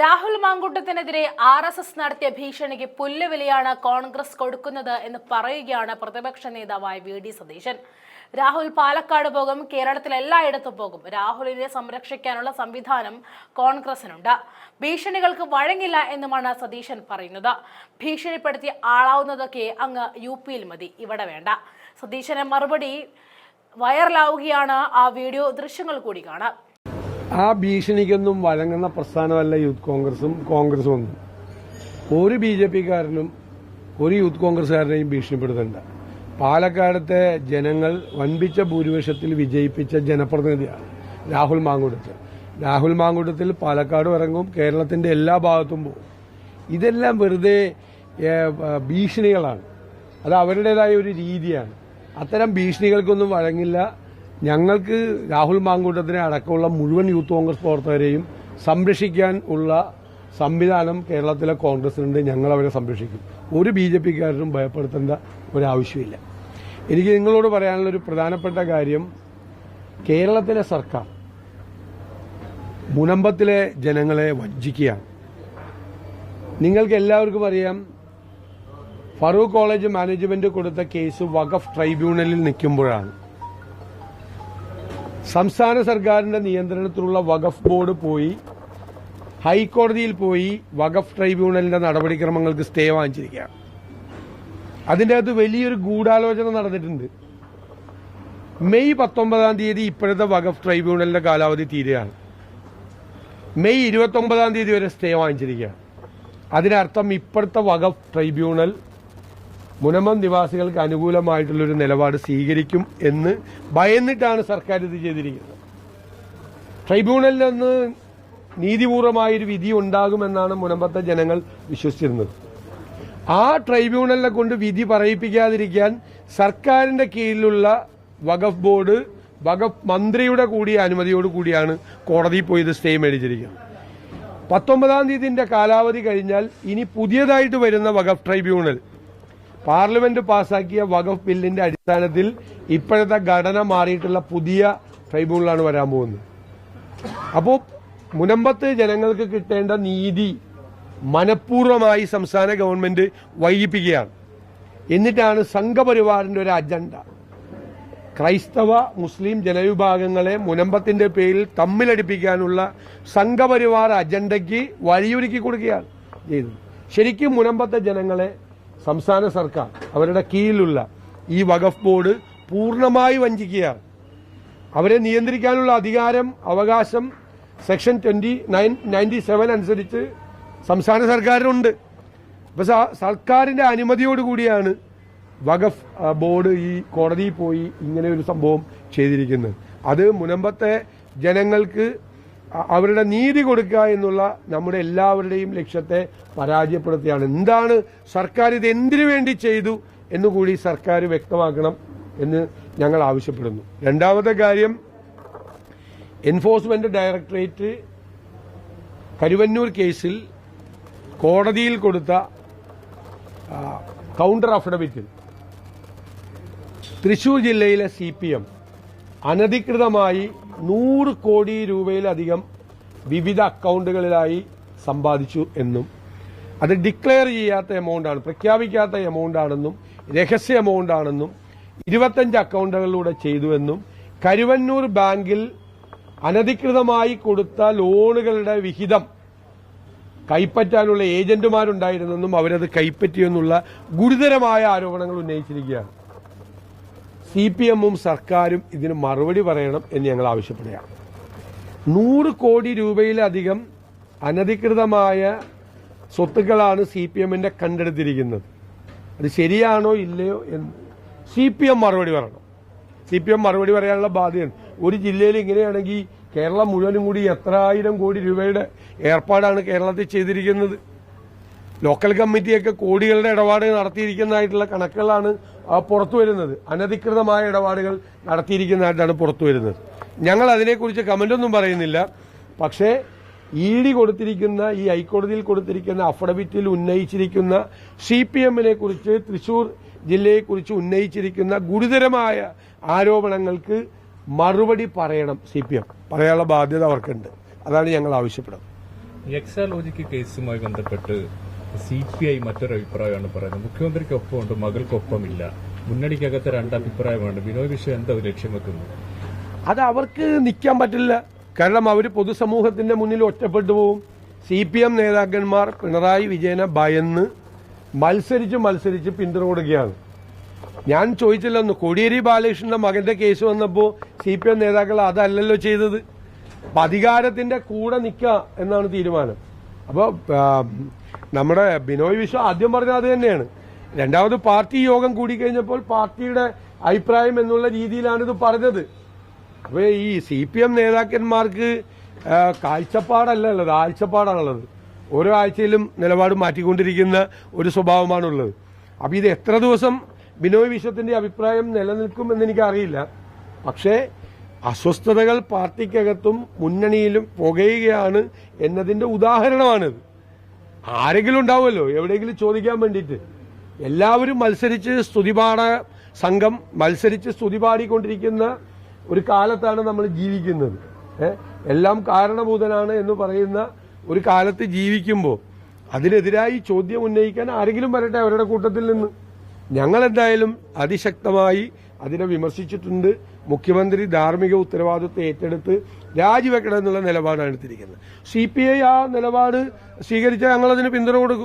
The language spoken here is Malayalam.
രാഹുൽ മാങ്കൂട്ടത്തിനെതിരെ ആർ എസ് എസ് നടത്തിയ ഭീഷണിക്ക് പുല്ലുവിലയാണ് കോൺഗ്രസ് കൊടുക്കുന്നത് എന്ന് പറയുകയാണ് പ്രതിപക്ഷ നേതാവായ വി ഡി സതീശൻ. രാഹുൽ പാലക്കാട് പോകും കേരളത്തിൽ എല്ലായിടത്തും പോകും. രാഹുലിനെ സംരക്ഷിക്കാനുള്ള സംവിധാനം കോൺഗ്രസിനുണ്ട്. ഭീഷണികൾക്ക് വഴങ്ങില്ല എന്നുമാണ് സതീശൻ പറയുന്നത്. ഭീഷണിപ്പെടുത്തി ആളാവുന്നതൊക്കെ അങ്ങ് യു പിയിൽ മതി. ഇവിടെ വേണ്ട. സതീശന് മറുപടി വൈറലാവുകയാണ് ആ വീഡിയോ ദൃശ്യങ്ങൾ കൂടി കാണാം. ആ ഭീഷണിക്കൊന്നും വഴങ്ങുന്ന പ്രസ്ഥാനമല്ല യൂത്ത് കോൺഗ്രസും കോൺഗ്രസും ഒന്നും. ഒരു ബി ജെ പിക്കാരനും ഒരു യൂത്ത് കോൺഗ്രസ്സുകാരനെയും ഭീഷണിപ്പെടുത്തണ്ട. പാലക്കാടത്തെ ജനങ്ങൾ വൻപിച്ച ഭൂരിപക്ഷത്തിൽ വിജയിപ്പിച്ച ജനപ്രതിനിധിയാണ് രാഹുൽ മാങ്കൂട്ടത്ത് രാഹുൽ മാങ്കൂട്ടത്തിൽ പാലക്കാട് ഇറങ്ങും കേരളത്തിന്റെ എല്ലാ ഭാഗത്തും പോകും. ഇതെല്ലാം വെറുതെ ഭീഷണികളാണ്. അത് അവരുടേതായ ഒരു രീതിയാണ്. അത്തരം ഭീഷണികൾക്കൊന്നും വഴങ്ങില്ല. ഞങ്ങൾക്ക് രാഹുൽ മാങ്കൂട്ടത്തിനെ അടക്കമുള്ള മുഴുവൻ യൂത്ത് കോൺഗ്രസ് പ്രവർത്തകരെയും സംരക്ഷിക്കാൻ ഉള്ള സംവിധാനം കേരളത്തിലെ കോൺഗ്രസിനുണ്ട്. ഞങ്ങൾ അവരെ സംരക്ഷിക്കും. ഒരു ബി ജെ പിക്കാരനും ഭയപ്പെടുത്തേണ്ട ഒരാവശ്യമില്ല. എനിക്ക് നിങ്ങളോട് പറയാനുള്ള ഒരു പ്രധാനപ്പെട്ട കാര്യം കേരളത്തിലെ സർക്കാർ മുനമ്പത്തിലെ ജനങ്ങളെ വഞ്ചിക്കുകയാണ്. നിങ്ങൾക്ക് എല്ലാവർക്കും അറിയാം Farook college management case Waqf വഖഫ് ട്രൈബ്യൂണലിൽ നിൽക്കുമ്പോഴാണ്. സംസ്ഥാന സർക്കാരിന്റെ നിയന്ത്രണത്തിലുള്ള വഖഫ് ബോർഡ് പോയി ഹൈക്കോടതിയിൽ പോയി വഖഫ് ട്രൈബ്യൂണലിന്റെ നടപടിക്രമങ്ങൾക്ക് സ്റ്റേ വാങ്ങിച്ചിരിക്കുകയാണ് അതിന്റെ അകത്ത് വലിയൊരു ഗൂഢാലോചന നടന്നിട്ടുണ്ട്. മെയ് പത്തൊമ്പതാം തീയതി ഇപ്പോഴത്തെ വഖഫ് ട്രൈബ്യൂണലിന്റെ കാലാവധി തീരുകയാണ്. മെയ് ഇരുപത്തൊമ്പതാം തീയതി വരെ സ്റ്റേ വാങ്ങിച്ചിരിക്കുകയാണ്. അതിനർത്ഥം ഇപ്പോഴത്തെ വഖഫ് ട്രൈബ്യൂണൽ മുനമ്പം നിവാസികൾക്ക് അനുകൂലമായിട്ടുള്ളൊരു നിലപാട് സ്വീകരിക്കും എന്ന് ഭയന്നിട്ടാണ് സർക്കാർ ഇത് ചെയ്തിരിക്കുന്നത്. ട്രൈബ്യൂണലിൽ നിന്ന് നീതിപൂർവമായൊരു വിധി ഉണ്ടാകുമെന്നാണ് മുനമ്പത്തെ ജനങ്ങൾ വിശ്വസിച്ചിരുന്നത്. ആ ട്രൈബ്യൂണലിനെ കൊണ്ട് വിധി പറയിപ്പിക്കാതിരിക്കാൻ സർക്കാരിന്റെ കീഴിലുള്ള വഖഫ് ബോർഡ് വഖഫ് മന്ത്രിയുടെ കൂടി അനുമതിയോട് കൂടിയാണ് കോടതിയിൽ പോയി ഇത് സ്റ്റേ മേടിച്ചിരിക്കുന്നത്. പത്തൊമ്പതാം തീയതിന്റെ കാലാവധി കഴിഞ്ഞാൽ ഇനി പുതിയതായിട്ട് വരുന്ന വഖഫ് ട്രൈബ്യൂണൽ പാർലമെന്റ് പാസാക്കിയ വഖഫ് ബില്ലിന്റെ അടിസ്ഥാനത്തിൽ ഇപ്പോഴത്തെ ഘടന മാറിയിട്ടുള്ള പുതിയ ട്രൈബ്യൂണലാണ് വരാൻ പോകുന്നത്. അപ്പോൾ മുനമ്പത്ത് ജനങ്ങൾക്ക് കിട്ടേണ്ട നീതി മനഃപൂർവമായി സംസ്ഥാന ഗവൺമെന്റ് വൈകിപ്പിക്കുകയാണ്. എന്നിട്ടാണ് സംഘപരിവാറിന്റെ ഒരു അജണ്ട. ക്രൈസ്തവ മുസ്ലിം ജനവിഭാഗങ്ങളെ മുനമ്പത്തിന്റെ പേരിൽ തമ്മിലടിപ്പിക്കാനുള്ള സംഘപരിവാർ അജണ്ടയ്ക്ക് വഴിയൊരുക്കി കൊടുക്കുകയാണ് ചെയ്തത്. ശരിക്കും മുനമ്പത്തെ ജനങ്ങളെ സംസ്ഥാന സർക്കാർ അവരുടെ കീഴിലുള്ള ഈ വഖഫ് ബോർഡ് പൂർണമായി വഞ്ചിക്കുകയാണ്. അവരെ നിയന്ത്രിക്കാനുള്ള അധികാരം അവകാശം section twenty nine ninety seven അനുസരിച്ച് സംസ്ഥാന സർക്കാരിനുണ്ട്. അപ്പൊ സർക്കാരിന്റെ അനുമതിയോടുകൂടിയാണ് വഖഫ് ബോർഡ് ഈ കോടതിയിൽ പോയി ഇങ്ങനെ ഒരു സംഭവം ചെയ്തിരിക്കുന്നത്. അത് മുനമ്പത്തെ ജനങ്ങൾക്ക് അവരുടെ നീതി കൊടുക്കുക എന്നുള്ള നമ്മുടെ എല്ലാവരുടെയും ലക്ഷ്യത്തെ പരാജയപ്പെടുത്തുകയാണ്. എന്താണ് സർക്കാർ ഇത് എന്തിനു വേണ്ടി ചെയ്തു എന്നുകൂടി സർക്കാർ വ്യക്തമാക്കണം എന്ന് ഞങ്ങൾ ആവശ്യപ്പെടുന്നു. രണ്ടാമത്തെ കാര്യം എൻഫോഴ്സ്മെന്റ് ഡയറക്ടറേറ്റ് കരുവന്നൂർ കേസിൽ കോടതിയിൽ കൊടുത്ത കൌണ്ടർ അഫിഡവിറ്റിൽ തൃശൂർ ജില്ലയിലെ സി പി എം അനധികൃതമായി നൂറ് കോടി രൂപയിലധികം വിവിധ അക്കൗണ്ടുകളിലായി സമ്പാദിച്ചു എന്നും അത് ഡിക്ലെയർ ചെയ്യാത്ത എമൗണ്ട് ആണ് പ്രഖ്യാപിക്കാത്ത എമൗണ്ട് ആണെന്നും രഹസ്യ എമൗണ്ട് ആണെന്നും ഇരുപത്തഞ്ച് അക്കൗണ്ടുകളിലൂടെ ചെയ്തുവെന്നും കരുവന്നൂർ ബാങ്കിൽ അനധികൃതമായി കൊടുത്ത ലോണുകളുടെ വിഹിതം കൈപ്പറ്റാനുള്ള ഏജന്റുമാരുണ്ടായിരുന്നെന്നും അവരത് കൈപ്പറ്റിയെന്നുള്ള ഗുരുതരമായ ആരോപണങ്ങൾ ഉന്നയിച്ചിരിക്കുകയാണ്. സി പി എമ്മും സർക്കാരും ഇതിന് മറുപടി പറയണം എന്ന് ഞങ്ങൾ ആവശ്യപ്പെടുകയാണ്. നൂറ് കോടി രൂപയിലധികം അനധികൃതമായ സ്വത്തുക്കളാണ് സി പി എമ്മിന്റെ കണ്ടെടുത്തിരിക്കുന്നത്. അത് ശരിയാണോ ഇല്ലയോ എന്ന് സി പി എം മറുപടി പറയണം. സി പി എം മറുപടി പറയാനുള്ള ബാധ്യതയാണ് ഒരു ജില്ലയിൽ ഇങ്ങനെയാണെങ്കിൽ കേരളം മുഴുവനും കൂടി എത്ര ആയിരം കോടി രൂപയുടെ ഏർപ്പാടാണ് കേരളത്തിൽ ചെയ്തിരിക്കുന്നത്. ലോക്കൽ കമ്മിറ്റിയൊക്കെ കോടികളുടെ ഇടപാട് നടത്തിയിരിക്കുന്നതായിട്ടുള്ള കണക്കുകളാണ് പുറത്തു വരുന്നത്. അനധികൃതമായ ഇടപാടുകൾ നടത്തിയിരിക്കുന്നതായിട്ടാണ് പുറത്തു വരുന്നത്. ഞങ്ങൾ അതിനെക്കുറിച്ച് കമന്റൊന്നും പറയുന്നില്ല. പക്ഷേ ഇ ഡി കൊടുത്തിരിക്കുന്ന ഈ ഹൈക്കോടതിയിൽ കൊടുത്തിരിക്കുന്ന അഫിഡവിറ്റിൽ ഉന്നയിച്ചിരിക്കുന്ന സി പി എമ്മിനെ കുറിച്ച് തൃശൂർ ജില്ലയെക്കുറിച്ച് ഉന്നയിച്ചിരിക്കുന്ന ഗുരുതരമായ ആരോപണങ്ങൾക്ക് മറുപടി പറയണം സി പി എം പറയാനുള്ള ബാധ്യത അവർക്കുണ്ട്. അതാണ് ഞങ്ങൾ ആവശ്യപ്പെടുന്നത്. എക്സാലോജിക്ക് കേസുമായി ബന്ധപ്പെട്ട് സി പി ഐ മറ്റൊരു അഭിപ്രായമാണ് പറയുന്നത്. മുഖ്യമന്ത്രിക്കൊപ്പമുണ്ട് മകൾക്കൊപ്പമില്ല. മുന്നണിക്കകത്ത് രണ്ട് അഭിപ്രായമാണ് ബിനോയ് വിശ്വം എന്താ ലക്ഷ്യം വെക്കുന്നത്? അത് അവർക്ക് നിൽക്കാൻ പറ്റില്ല. കാരണം അവർ പൊതുസമൂഹത്തിന്റെ മുന്നിൽ ഒറ്റപ്പെട്ടു പോകും സി പി എം നേതാക്കന്മാർ പിണറായി വിജയനെ ഭയന്ന് മത്സരിച്ച് മത്സരിച്ച് പിന്തുണ കൊടുക്കുകയാണ് ഞാൻ ചോദിച്ചില്ലെന്ന് കോടിയേരി ബാലകൃഷ്ണന്റെ മകന്റെ കേസ് വന്നപ്പോൾ സി പി എം നേതാക്കൾ അതല്ലല്ലോ ചെയ്തത്. അധികാരത്തിന്റെ കൂടെ നിൽക്കുക എന്നാണ് തീരുമാനം. അപ്പോൾ നമ്മുടെ ബിനോയ് വിശ്വ ആദ്യം പറഞ്ഞത് അത് തന്നെയാണ്. രണ്ടാമത് പാർട്ടി യോഗം കൂടിക്കഴിഞ്ഞപ്പോൾ പാർട്ടിയുടെ അഭിപ്രായം എന്നുള്ള രീതിയിലാണ് ഇത് പറഞ്ഞത്. അപ്പോൾ ഈ സി പി എം നേതാക്കന്മാർക്ക് കാഴ്ചപ്പാടല്ല ഉള്ളത് ആഴ്ചപ്പാടാണുള്ളത്. ഓരോ ആഴ്ചയിലും നിലപാട് മാറ്റിക്കൊണ്ടിരിക്കുന്ന ഒരു സ്വഭാവമാണുള്ളത്. അപ്പൊ ഇത് എത്ര ദിവസം ബിനോയ് വിശ്വത്തിന്റെ അഭിപ്രായം നിലനിൽക്കും എന്ന് എനിക്കറിയില്ല. പക്ഷേ അസ്വസ്ഥതകൾ പാർട്ടിക്കകത്തും മുന്നണിയിലും പുകയുകയാണ് എന്നതിന്റെ ഉദാഹരണമാണിത് ആരെങ്കിലും ഉണ്ടാവുമല്ലോ? എവിടെയെങ്കിലും ചോദിക്കാൻ വേണ്ടിയിട്ട്. എല്ലാവരും മത്സരിച്ച് സ്തുതിപാട സംഘം മത്സരിച്ച് സ്തുതി പാടിക്കൊണ്ടിരിക്കുന്ന ഒരു കാലത്താണ് നമ്മൾ ജീവിക്കുന്നത്. എല്ലാം കാരണഭൂതനാണ് എന്ന് പറയുന്ന ഒരു കാലത്ത് ജീവിക്കുമ്പോൾ അതിനെതിരായി ചോദ്യം ഉന്നയിക്കാൻ ആരെങ്കിലും വരട്ടെ അവരുടെ കൂട്ടത്തിൽ നിന്ന്. ഞങ്ങൾ എന്തായാലും അതിശക്തമായി അതിനെ വിമർശിച്ചിട്ടുണ്ട്. മുഖ്യമന്ത്രി ധാർമ്മിക ഉത്തരവാദിത്വം ഏറ്റെടുത്ത് രാജിവെക്കണം എന്നുള്ള നിലപാടാണ് എടുത്തിരിക്കുന്നത്. സി ആ നിലപാട് സ്വീകരിച്ചാൽ ഞങ്ങളതിന് പിന്തുണ കൊടുക്കും.